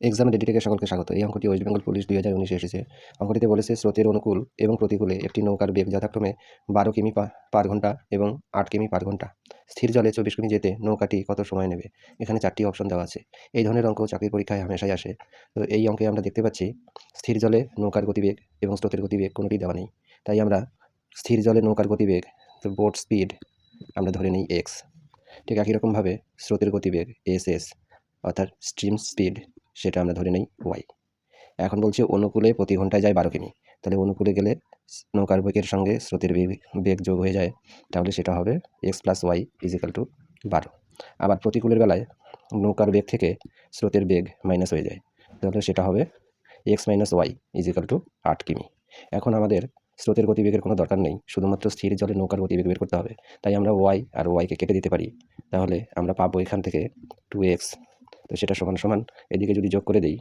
Exam ready থেকে সকলকে স্বাগত। এই অঙ্কটি ওয়েস্ট বেঙ্গল পুলিশ দুই হাজার উনিশে এসেছে। অঙ্কটিতে বলেছে স্রোতের অনুকূল এবং প্রতিকূলে একটি নৌকার বেগ যথাক্রমে বারো কিমি পার ঘণ্টা এবং আট কিমি পার ঘণ্টা। স্থির জলে চব্বিশ কিমি যেতে নৌকাটি কত সময় নেবে? এখানে চারটি অপশন দেওয়া আছে। এই ধরনের অঙ্ক চাকরির পরীক্ষায় হামেশাই আসে। তো এই অঙ্কে আমরা দেখতে পাচ্ছি, স্থির জলে নৌকার গতিবেগ এবং স্রোতের গতিবেগ কোনোটি দেওয়া নেই। তাই আমরা স্থির জলে নৌকার গতিবেগ তো বোট স্পিড আমরা ধরে নিই এক্স ঠিক একই রকমভাবে স্রোতের গতিবেগ এস এস অর্থাৎ স্ট্রিম স্পিড সেটা আমরা ধরে নেই ওয়াই এখন বলছি অনুকূলে প্রতি ঘন্টায় যায় বারো কিমি। তাহলে অনুকূলে গেলে নৌকার বেগের সঙ্গে স্রোতের বেগ বেগ যোগ হয়ে যায়। তাহলে সেটা হবে x plus y equal to বারো। আবার প্রতিকূলের বেলায় নৌকার বেগ থেকে স্রোতের বেগ মাইনাস হয়ে যায়। তাহলে সেটা হবে x minus y equal to আট কিমি। এখন আমাদের স্রোতের গতিবেগের কোনো দরকার নেই। শুধুমাত্র স্থির জলে নৌকার গতিবেগ বের করতে হবে। তাই আমরা ওয়াই আর ওয়াইকে কেটে দিতে পারি। তাহলে আমরা পাবো এখান থেকে টু এক্স তো সেটা সমান সমান এদিকে যদি যোগ করে দিই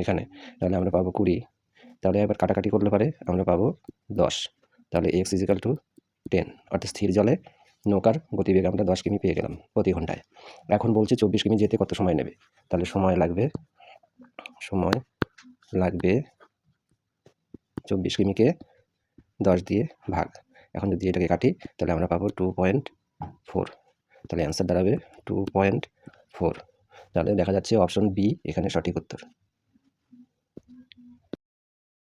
এখানে, তাহলে আমরা পাবো কুড়ি। তাহলে এবার কাটাকাটি করলে পারে আমরা পাবো দশ। তাহলে এক্স ইজিক্যাল টু টেন অর্থাৎ স্থির জলে নৌকার গতিবেগ আমরা দশ কিমি পেয়ে গেলাম প্রতি ঘন্টায়। এখন বলছে চব্বিশ কিমি যেতে কত সময় নেবে? তাহলে সময় লাগবে সময় লাগবে চব্বিশ কিমিকে দশ দিয়ে ভাগ। এখন যদি এটাকে কাটি, তাহলে আমরা পাবো টু পয়েন্ট ফোর তাহলে অ্যান্সার দাঁড়াবে টু পয়েন্ট ফোর তাহলে দেখা যাচ্ছে অপশন বি এখানে সঠিক উত্তর।